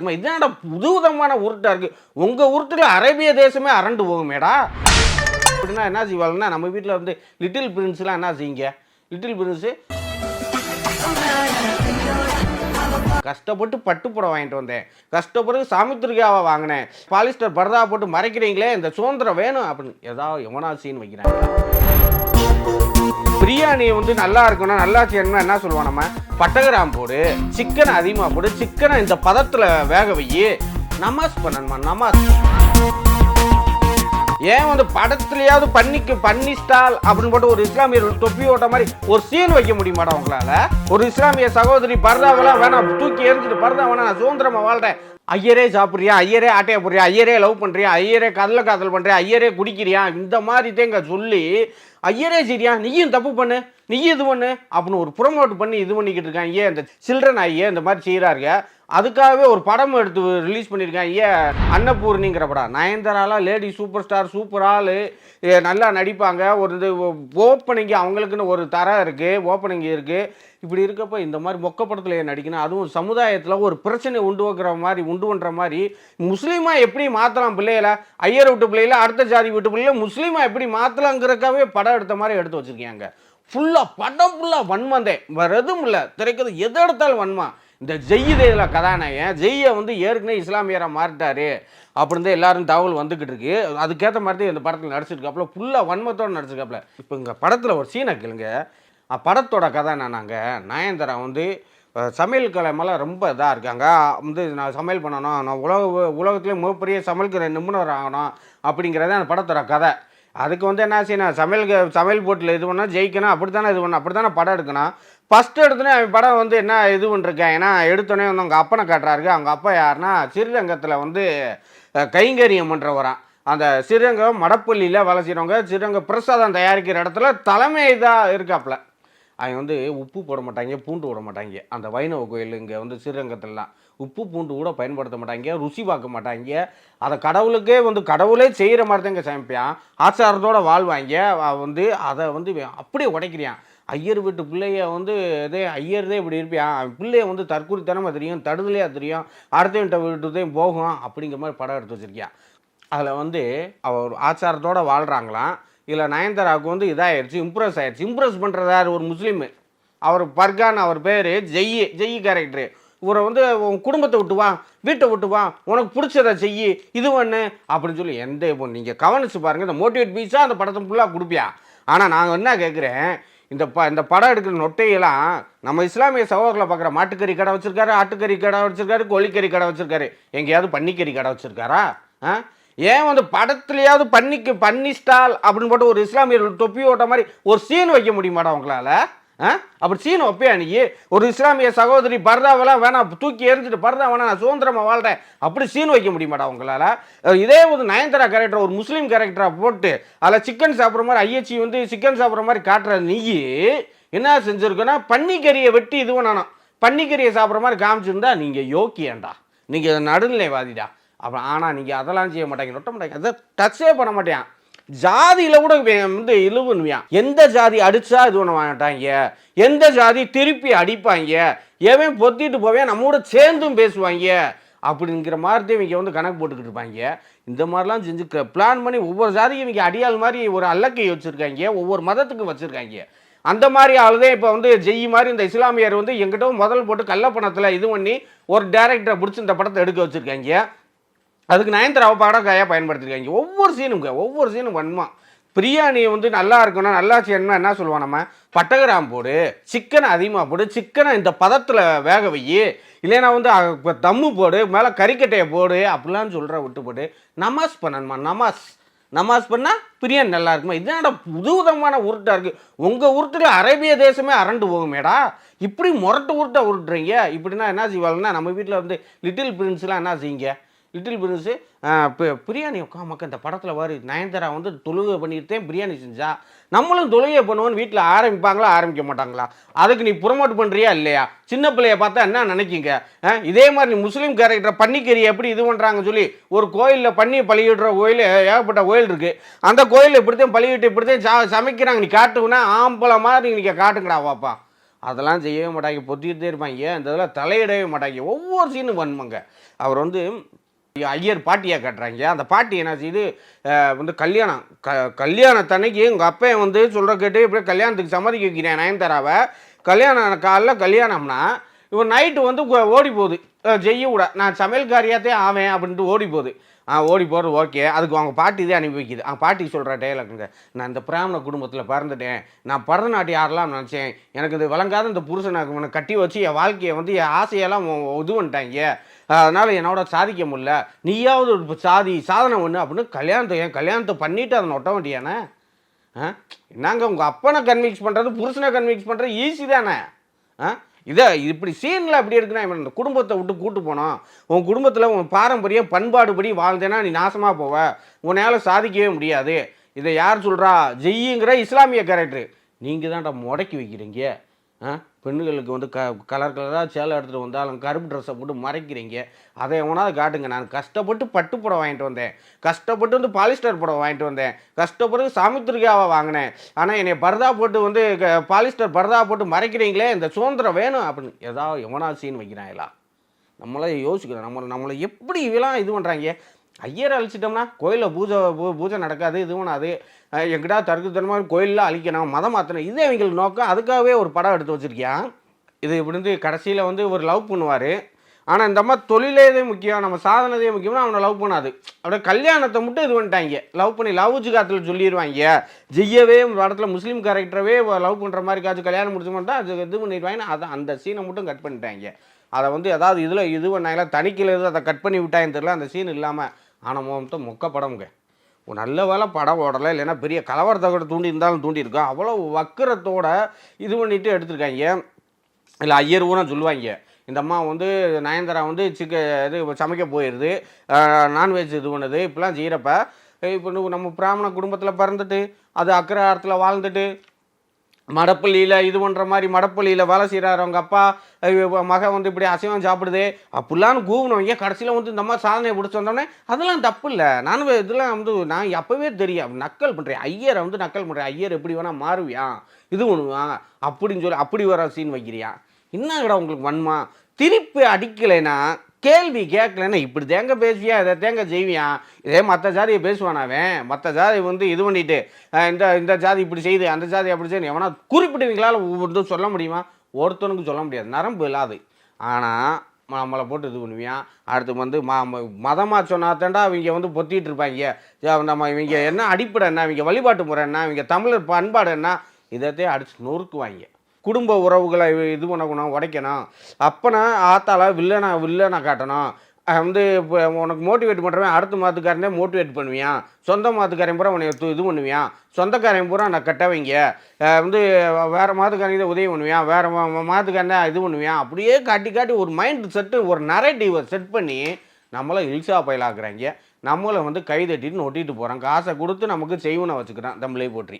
அம்மா, புது புதுவிதமான உருட்டா இருக்கு? உங்க உருட்டுல அரேபிய தேசமே அரண்டு போகுமேடா. அப்படின்னா என்ன செய்வாங்கன்னா நம்ம வீட்டில் வந்து லிட்டில் பிரின்ஸ்லாம் என்ன செய்யுங்க? லிட்டில் பிரின்ஸு கஷ்டப்பட்டு பட்டுப்புடம் வாங்கிட்டு வந்தேன். கஷ்டப்பட்டு சாமித்ரிகாவை வாங்கினேன். பாலிஸ்டர் பரதா போட்டு மறைக்கிறீங்களே இந்த சுதந்திரம் வேணும் அப்படின்னு. ஏதாவது எவனாசின்னு சீன் வைக்கிறாங்க. பிரியாணி வந்து நல்லா இருக்கணும் நல்லா செய்யணும்னா என்ன சொல்லுவோம் நம்ம? பட்டகிராம் போடு சிக்கனை அதிகமாக போடு சிக்கனை இந்த பதத்தில் வேக வை நமாஸ் பண்ணணுமா? நமாஸ். ஏன் வந்து படத்துலையாவது பண்ணிக்கு பண்ணி ஸ்டால் அப்படின்னு போட்டு ஒரு இஸ்லாமியர் தொப்பி ஓட்ட மாதிரி ஒரு சீன் வைக்க முடியுமாடா உங்களால? ஒரு இஸ்லாமிய சகோதரி பர்தாவெல்லாம் வேணாம் தூக்கி எரிஞ்சிட்டு பரதா வேணாம் நான் சுதந்திரமா வாழ்றேன். ஐயரே சாப்பிட்றியா? ஐயரே ஆட்டையை போடுறியா? ஐயரே லவ் பண்ணுறியா ஐயரே கடலை காதல் பண்ணுறியா ஐயரே குடிக்கிறியா? இந்த மாதிரி தேங்க சொல்லி ஐயரே சரியா? நீயும் தப்பு பண்ணு. நீயும் இது பண்ணு. அப்படின்னு ஒரு ப்ரொமோட் பண்ணி இது பண்ணிக்கிட்டு இருக்கான் ஏன் இந்த சில்ட்ரன் ஐயே இந்த மாதிரி செய்கிறாருங்க அதுக்காகவே ஒரு படம் எடுத்து ரிலீஸ் பண்ணியிருக்கேன் ஏன் அன்னபூர்ணிங்கிற படம். நயன்தாராலாம் லேடி சூப்பர் ஸ்டார் சூப்பர் ஆள் நல்லா நடிப்பாங்க. ஒரு இது ஓப்பனிங் அவங்களுக்குன்னு ஒரு தரம் இருக்குது ஓப்பனிங் இருக்குது இப்படி இருக்கப்போ இந்த மாதிரி மொக்க படத்தில் நடிக்கணும் அதுவும் சமுதாயத்தில் ஒரு பிரச்சனை உண்டு வைக்கிற மாதிரி உண்டு பண்ணுற மாதிரி முஸ்லீமாக எப்படி மாற்றலாம் பிள்ளைகளை? ஐயர் விட்டு பிள்ளைகள அடுத்த ஜாதி விட்டு பிள்ளைல முஸ்லீமாக எப்படி மாற்றலாங்கிறக்காகவே படம் எடுத்த மாதிரி எடுத்து வச்சுருக்காங்க. ஃபுல்லாக படம் ஃபுல்லாக வன்மந்தே. வேறு எதுவும் இல்லை. திரைக்கிறது எது எடுத்தாலும் வன்மா. இந்த ஜெய்யுதேல கதாநாயகன் ஜெய்யை வந்து ஏற்கனவே இஸ்லாமியராக மாறிட்டாரு. அப்படின்னு தான் எல்லாரும் தகவல் வந்துக்கிட்டு இருக்கு. அதுக்கேற்ற மாதிரி தான் இந்த படத்தில் நடிச்சிருக்காப்புல. ஃபுல்லாக வன்மத்தோடு நடிச்சிருக்காப்புல. இப்போ இங்கே படத்தில் ஒரு சீனை கேளுங்க. படத்தோட கதை என்னன்னாங்க நயன்தாரா வந்து சமையல் கலை மேலே ரொம்ப இதாக இருக்காங்க. வந்து நான் சமையல் பண்ணணும் நான் உலக உலகத்துலேயே மிகப்பெரிய சமையல்கிற நிபுணர் ஆகணும் அப்படிங்கிறது அந்த படத்தோட கதை. அதுக்கு வந்து என்ன செய்யணும் சமையல் சமையல் போட்டில் இது பண்ணால் ஜெயிக்கணும் அப்படி தானே இது பண்ணணும் அப்படி தானே படம் எடுக்கணும். ஃபஸ்ட்டு எடுத்தோடனே அவன் படம் வந்து என்ன இது பண்ணிருக்கேன் ஏன்னா எடுத்தோடனே வந்து அவங்க அப்பனை காட்டுறாரு அவங்க அப்பா யாருன்னா ஸ்ரீரங்கத்தில் வந்து கைங்கரியம் பண்ணுறவரான் அந்த ஸ்ரீரங்கம் மடப்பள்ளியில் வேலை செய்கிறவங்க ஸ்ரீரங்க பிரசாதம் தயாரிக்கிற இடத்துல தலைமை இதாக இருக்காப்புல. அவங்க வந்து உப்பு போட மாட்டாங்க பூண்டு விட மாட்டாங்க. அந்த வைணவ கோயில் இங்கே வந்து ஸ்ரீரங்கத்துலலாம் உப்பு பூண்டு கூட பயன்படுத்த மாட்டாங்க ருசி பார்க்க மாட்டாங்க. அதை கடவுளுக்கே வந்து கடவுளே செய்கிற மாதிரி தாங்க சமைப்பான். ஆச்சாரத்தோட வாழ்வாங்க. வந்து அதை வந்து அப்படியே உடைக்கிறியான் ஐயர் வீட்டு பிள்ளைய வந்து இதே ஐயர்தே இப்படி இருப்பியான் அவன் பிள்ளைய வந்து தற்கூரித்தனமாக தெரியும் தடுதலையாக தெரியும் அடுத்தவன்ட்ட வீட்டுதையும் போகும் அப்படிங்கிற மாதிரி படம் எடுத்து வச்சிருக்கியான் அதில் வந்து அவர் ஆச்சாரத்தோட வாழ்கிறாங்களாம் இதில் நயன்தாராவுக்கு வந்து இதாகிடுச்சு இம்ப்ரெஸ் ஆயிடுச்சு இம்ப்ரெஸ் பண்ணுறது யார்? ஒரு முஸ்லீமு. அவர் பர்கான் அவர் பேர் ஜெய் ஜெய் கேரக்டரு இவரை வந்து உன் குடும்பத்தை விட்டு வா வீட்டை விட்டு வா உனக்கு பிடிச்சதை செய்யி இது ஒன்று அப்படின்னு சொல்லி எந்த இப்போ நீங்கள் கவனிச்சு பாருங்கள் இந்த மோட்டிவேட் பீஸாக அந்த படத்தை ஃபுல்லாக கொடுப்பியா? ஆனால் நான் என்ன கேட்குறேன் இந்த ப இந்த படம் எடுக்கிற நொட்டையெல்லாம் நம்ம இஸ்லாமிய சகோதரில் பார்க்குற மாட்டுக்கறி கடை வச்சுருக்காரு ஆட்டுக்கறி கடை வச்சுருக்காரு கோழிக்கறி கடை வச்சுருக்காரு. எங்கேயாவது பன்னிக்கறி கடை வச்சுருக்காரா? ஆ? ஏன் வந்து படத்துலையாவது பண்ணிக்கு பண்ணி ஸ்டால் அப்படின்னு போட்டு ஒரு இஸ்லாமியர்கள் தொப்பி ஓட்ட மாதிரி ஒரு சீன் வைக்க முடியுமாடா உங்களால்? ஆ? அப்படி சீன் வைப்பியா நீ? ஒரு இஸ்லாமிய சகோதரி பர்தாவெல்லாம் வேணாம் தூக்கி எரிஞ்சிட்டு பர்தா வேணாம் நான் சுதந்திரமாக வாழ்கிறேன் அப்படி சீன் வைக்க முடியுமாடா உங்களால்? இதே ஒரு நயன்தரா கேரக்டர் ஒரு முஸ்லீம் கேரக்டராக போட்டு அதில் சிக்கன் சாப்பிட்ற மாதிரி ஐயச்சி வந்து சிக்கன் சாப்பிட்ற மாதிரி காட்டுற நீ என்ன செஞ்சுருக்கோன்னா பன்னிக்கறியை வெட்டி இது நானும் பன்னிக்கறியை சாப்பிட்ற மாதிரி காமிச்சிருந்தா நீங்கள் யோக்கியண்டா நீங்கள் நடுநிலைவாதிடா. அப்புறம் ஆனால் நீங்கள் அதெல்லாம் செய்ய மாட்டாங்க நொட்ட மாட்டாங்க. அதை டச்சே பண்ண மாட்டேன். ஜாதியில் கூட வந்து இழுவுன்னுவியான் எந்த ஜாதி அடித்தா இது பண்ண மாட்டாங்க எந்த ஜாதி திருப்பி அடிப்பாங்க? எவன் பொத்திட்டு போவேன்? நம்ம கூட சேர்ந்தும் பேசுவாங்க. அப்படிங்கிற மாதிரி இவங்க வந்து கணக்கு போட்டுக்கிட்டு இருப்பாங்க. இந்த மாதிரிலாம் செஞ்சு பிளான் பண்ணி ஒவ்வொரு ஜாதிக்கும் இவங்க அடியாள் மாதிரி ஒரு அல்லக்கை வச்சுருக்காங்க ஒவ்வொரு மதத்துக்கும் வச்சுருக்காங்க. அந்த மாதிரி ஆளுதே இப்போ வந்து ஜெய் மாதிரி இந்த இஸ்லாமியர் வந்து எங்கிட்ட முதல் போட்டு கள்ளப்பணத்தில் இது பண்ணி ஒரு டேரக்டரை பிடிச்சி இந்த படத்தை எடுக்க வச்சுருக்காங்க. அதுக்கு நயன்தாராவை படக்காயாக பயன்படுத்திருக்காங்க. ஒவ்வொரு சீனுக்கு ஒவ்வொரு சீனும் வன்மா பிரியாணி வந்து நல்லா இருக்கணும் நல்லா செய்யணும்னா என்ன சொல்லுவோம் நம்ம? பட்டகிராம் போடு சிக்கனை அதிகமாக போடு சிக்கனை இந்த பதத்தில் வேக வை இல்லைன்னா வந்து இப்போ தம்மு போடு மேலே கறிக்கட்டையை போடு அப்படிலாம் சொல்கிற விட்டு போட்டு நமாஸ் பண்ணணுமா? நமாஸ். நமாஸ் பண்ணால் பிரியாணி நல்லா இருக்குமா? இதனோட புதுவிதமான உருட்டாக இருக்குது உங்கள் உருட்டில் அரேபிய தேசமே அரண்டு போகுமேடா. இப்படி முரட்டு உருட்டை உருட்டுறீங்க. இப்படின்னா என்ன செய்வாங்கன்னா நம்ம வீட்டில் வந்து லிட்டில் பிரின்ஸ்லாம் என்ன செய்யுங்க? லிட்டில் பிரின்ஸு பிரியாணி உட்காமக்க இந்த படத்தில் வரு நயன்தாரா வந்து தொழுகை பண்ணிட்டு பிரியாணி செஞ்சா நம்மளும் தொழுகை பண்ணுவோன்னு வீட்டில் ஆரம்பிப்பாங்களா ஆரம்பிக்க மாட்டாங்களா? அதுக்கு நீ ப்ரொமோட் பண்ணுறியா இல்லையா? சின்ன பிள்ளைய பார்த்தா என்ன நினைக்கிங்க? இதே மாதிரி நீ முஸ்லீம் கேரக்டர் பன்னிக்கறி எப்படி இது பண்ணுறாங்கன்னு சொல்லி ஒரு கோயிலில் பண்ணி பழியிடுற கோயில் ஏகப்பட்ட கோயில் இருக்குது அந்த கோயில் இப்படித்தான் பழியிட்டு இப்படித்தான் சா சமைக்கிறாங்க. நீ காட்டுங்கன்னா ஆம்பளை மாதிரி நீங்கள் காட்டுங்கடா வாப்பா. அதெல்லாம் செய்யவே மாட்டாங்க பொத்திக்கிட்டே இருப்பாங்க. இந்த இதெல்லாம் தலையிடவே மாட்டாங்க. ஒவ்வொரு சீனும் பண்ணுவாங்க. அவர் வந்து ஐயர் பாட்டியாக கட்டுறாங்க. அந்த பாட்டி என்ன செய்யுது வந்து கல்யாணம் க கல்யாணத்தன்னைக்கு எங்கள் அப்பன் வந்து சொல்கிற கேட்டு இப்படியே கல்யாணத்துக்கு சம்மதிக்க வைக்கிறேன் நயன்தாராவை. கல்யாணம் காலைல கல்யாணம்னா இவன் நைட்டு வந்து ஓடி போகுது. செய்ய கூட. நான் சமையல்காரியாத்தே ஆவேன் அப்படின்ட்டு ஓடி போகுது. ஆ ஓடி போகிறது ஓகே அதுக்கு அவங்க பாட்டி இதே அனுப்பி வைக்குது. அவங்க பாட்டி சொல்கிற டயலாக்குங்க நான் இந்த பிராமண குடும்பத்தில் பிறந்துட்டேன். நான் பரதநாட்டியம் ஆடலாம்னு நினச்சேன். எனக்கு இது வழங்காத இந்த புருஷனை கட்டி வச்சு என் வாழ்க்கையை வந்து என் ஆசையெல்லாம் இது பண்ணிட்டாங்க. அதனால் என்னோட சாதிக்க முடியல. நீயாவது ஒரு சாதி சாதனை ஒன்று அப்படின்னு கல்யாணத்தை என் கல்யாணத்தை பண்ணிவிட்டு அதை நொட்ட வேண்டியானே ஆ? என்னங்க உங்கள் அப்பனை கன்வின்ஸ் பண்ணுறது புருஷனை கன்வின்ஸ் பண்ணுறது ஈஸி தானே? ஆ? இதை இப்படி சீனில் அப்படி இருக்குன்னா இந்த குடும்பத்தை விட்டு கூட்டு போனோம் உன் குடும்பத்தில் உன் பாரம்பரியம் பண்பாடுபடி வாழ்ந்தேன்னா நீ நாசமாக போவ. உன்னால் சாதிக்கவே முடியாது. இதை யார் சொல்கிறா ஜெய்யுங்கிற இஸ்லாமிய கேரக்டர் நீங்கள் தான்டா முடக்கி வைக்கிறீங்க. பெண்களுக்கு வந்து க கலர் கலராக சேலை எடுத்துகிட்டு வந்தாலும் கருப்பு ட்ரெஸ்ஸை போட்டு மறைக்கிறீங்க. அதை எவனாவது காட்டுங்க. நான் கஷ்டப்பட்டு பட்டு புடவை வாங்கிட்டு வந்தேன். கஷ்டப்பட்டு வந்து பாலிஸ்டர் புடவை வாங்கிட்டு வந்தேன். கஷ்டப்பட்டு சாமித்திரிக்காவை வாங்கினேன். ஆனால் என்னை பரதா போட்டு வந்து க- பாலிஸ்டர் பரதா போட்டு மறைக்கிறீங்களே இந்த சுதந்திரம் வேணும் அப்படின்னு ஏதாவது எவனாவது சீன் வைக்கிறாங்களா? நம்மளே யோசிக்கிறோம் நம்மளை நம்மளை எப்படி இதெல்லாம் இது பண்ணுறாங்க ஐயரை அழிச்சிட்டோம்னா கோயிலில் பூஜை பூ- பூஜை நடக்காது இது பண்ணாது. எங்கிட்ட தருக்கு கோயிலில் அழிக்கணும் மதம் மாற்றணும் இதே எங்களுக்கு நோக்கம். அதுக்காகவே ஒரு படம் எடுத்து வச்சுருக்கியான் இது இப்படி இருந்து கடைசியில் வந்து ஒரு லவ் பண்ணுவார். ஆனால் இந்த அம்மா தொழிலேதே முக்கியம் நம்ம சாதனதே முக்கியம்னா அவனை லவ் பண்ணாது. அப்படியே கல்யாணத்தை மட்டும் இது பண்ணிட்டாங்க. லவ் பண்ணி லவ் ஜிகாத்தில் சொல்லிடுவாங்க ஜெய்யவே படத்தில் முஸ்லீம் கேரக்டரவே லவ் பண்ணுற மாதிரி காச்சு கல்யாணம் முடிச்சு மட்டும் அது இது பண்ணிடுவாங்க அதை அந்த சீனை மட்டும் கட் பண்ணிட்டாங்க. அதை வந்து ஏதாவது இதில் இது பண்ணாங்களா? தணிக்கையில் எதுவும் அதை கட் பண்ணி விட்டாங்கன்னு தெரியல அந்த சீன் இல்லாமல் ஆனால் முகம்தான் மொக்க படமுங்க. நல்ல வேலை படம் ஓடலை இல்லைன்னா பெரிய கலவரத்தை கூட தூண்டி இருந்தாலும் தூண்டியிருக்கோம். அவ்வளோ வக்கரத்தோட இது பண்ணிட்டு எடுத்திருக்காங்க. இல்லை ஐயர் சொல்லுவாங்க. இந்த அம்மா வந்து நயன்தாரா வந்து சிக்க இது சமைக்க போயிடுது நான்வெஜ் இது பண்ணுது இப்படிலாம் செய்கிறப்ப இப்போ நம்ம பிராமண குடும்பத்தில் பிறந்துட்டு அது அக்கராரத்தில் வாழ்ந்துட்டு மடப்பள்ளியில் இது பண்ணுற மாதிரி மடப்பள்ளியில் வேலை செய்கிறாரு அவங்க அப்பா. மகன் வந்து இப்படி அசைவம் சாப்பிடுது. அப்படிலாம் கூவினவங்க கடைசியில் வந்து இந்த மாதிரி சாதனையை பிடிச்சி வந்தோடனே அதெல்லாம் தப்பு இல்லை. நானும் இதெல்லாம் வந்து நான் அப்போவே தெரியும். நக்கல் பண்ணுறேன் ஐயரை வந்து நக்கல் பண்ணுறேன் ஐயர் எப்படி வேணால் மாறுவியான் இது பண்ணுவான் அப்படின்னு சொல்லி அப்படி வர சீன் வைக்கிறியா? என்னங்கடா உங்களுக்கு வன்மா? திருப்பி அடிக்கலைன்னா கேள்வி கேட்கலன்னா இப்படி தேங்க பேசுவியா? இதை தேங்க செய்வியா? இதே மற்ற ஜாதியை பேசுவான் அவன்? மற்ற ஜாதி வந்து இது பண்ணிட்டு இந்த இந்த ஜாதி இப்படி செய்யுது அந்த ஜாதி அப்படி செய்யுது எவனா குறிப்பிட்டவங்களால் ஒவ்வொருத்தரும் சொல்ல முடியுமா? ஒருத்தனுக்கு சொல்ல முடியாது. நரம்பு இல்லாது. ஆனால் நம்மளை போட்டு இது பண்ணுவியான் அடுத்து வந்து ம மதமாக சொன்னாத்தேண்டா அவங்க வந்து பொத்திட்டு இருப்பாங்க. நம்ம இவங்க என்ன அடிப்படை என்ன? இவங்க வழிபாட்டு முறை என்ன? இவங்க தமிழர் பண்பாடு என்ன? இதத்தையே அடிச்சு நொறுக்குவாங்க. குடும்ப உறவுகளை இது பண்ணணும் உடைக்கணும் அப்பனா ஆத்தால வில்லனா வில்லனை காட்டணும் வந்து இப்போ உனக்கு மோட்டிவேட் பண்ணுறவன் அடுத்த மாத்துக்காரனே மோட்டிவேட் பண்ணுவியான் சொந்த மாத்துக்காரன் பூரா உன்னை இது பண்ணுவியான் சொந்தக்காரன் பூரா நான் கட்டவைங்க வந்து வேறு மாத்துக்காரங்க தான் உதவி பண்ணுவியான் வேறு மாத்துக்காரனே இது பண்ணுவியான் அப்படியே காட்டி காட்டி ஒரு மைண்ட் செட்டு ஒரு நரேட்டிவை செட் பண்ணி நம்மளை இல்சா பயிலாக்குறாங்க. நம்மளை வந்து கை தட்டிட்டு நொட்டிட்டு போகிறான் காசை கொடுத்து நமக்கு செய்வனை வச்சுக்கிறான். தமிழை போற்றி.